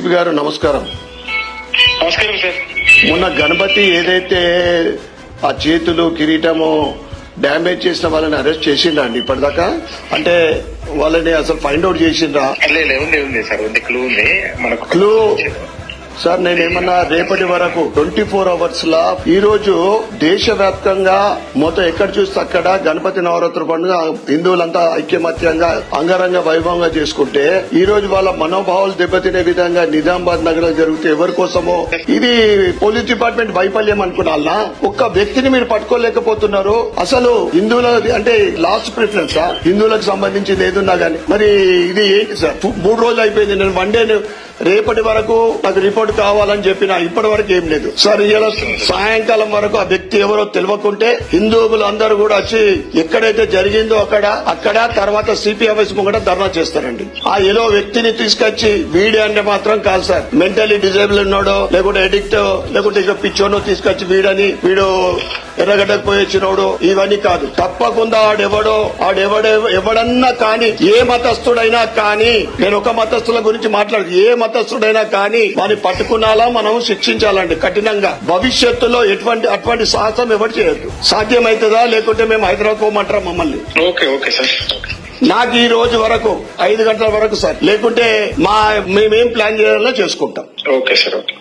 DCP గారు నమస్కారం. నమస్కారం సార్. మొన్న గణపతి ఏదైతే ఆ చేతులు కిరీటము డ్యామేజ్ చేసిన వాళ్ళని అరెస్ట్ చేసిండ్రా అండి ఇప్పటిదాకా? అంటే వాళ్ళని అసలు ఫైండ్ అవుట్ చేసిండ్రా? క్లూ సార్ నేనేమన్నా రేపటి వరకు ట్వంటీ ఫోర్ అవర్స్ లా ఈ రోజు దేశవ్యాప్తంగా మొత్తం ఎక్కడ చూస్తే అక్కడ గణపతి నవరాత్రి పండుగ హిందువులంతా ఐక్యమత్యంగా అంగరంగ వైభవంగా చేసుకుంటే ఈ రోజు వాళ్ళ మనోభావాలు దెబ్బతినే విధంగా నిజామాబాద్ నగరం జరిగితే ఎవరి కోసమో? ఇది పోలీస్ డిపార్ట్మెంట్ వైఫల్యం అనుకున్నా ఒక్క వ్యక్తిని మీరు పట్టుకోలేకపోతున్నారు. అసలు హిందువుల అంటే లాస్ట్ ప్రిఫరెన్స్ హిందువులకు సంబంధించింది ఏదున్నా గానీ. మరి ఇది ఏంటి సార్? మూడు రోజులు అయిపోయింది. నేను వన్ డే రేపటి వరకు నాకు రిపోర్ట్ కావాలని చెప్పిన ఇప్పటి వరకు ఏం లేదు. సార్ ఇలా సాయంకాలం వరకు ఆ వ్యక్తి ఎవరో తెలియకుంటే హిందువులు అందరూ కూడా వచ్చి ఎక్కడైతే జరిగిందో అక్కడ అక్కడ తర్వాత సిపిఎంఎస్ ముంగట ధర్నా చేస్తారండి. ఆ ఏదో వ్యక్తిని తీసుకొచ్చి వీడియో అంటే మాత్రం కాదు సార్. మెంటలీ డిజేబుల్ ఉన్నాడో లేకుంటే ఎడిక్ట్ లేకుంటే ఇక పిచ్చోనో తీసుకొచ్చి వీడని వీడు ఎర్రగడ్డకు పోయి వచ్చినోడు ఇవన్నీ కాదు. తప్పకుండా ఆడెవడో ఆడెవడే ఎవడన్నా కానీ ఏ మతస్థుడైనా కానీ నేను ఒక మతస్థుల గురించి మాట్లాడు ఏ మతస్థుడైనా కానీ వాని పట్టుకున్నాలా మనం శిక్షించాలండి కఠినంగా. భవిష్యత్తులో ఎటువంటి అటువంటి సాహసం ఎవరు చేయొద్దు. సాధ్యమవుతుందా లేకుంటే మేము హైదరాబాద్ పోమంటారా మమ్మల్ని? Okay okay sir. నాకు ఈ రోజు వరకు ఐదు గంటల వరకు సార్. లేకుంటే మా మేమేం ప్లాన్ చేయాలో చేసుకుంటాం. Okay sir okay.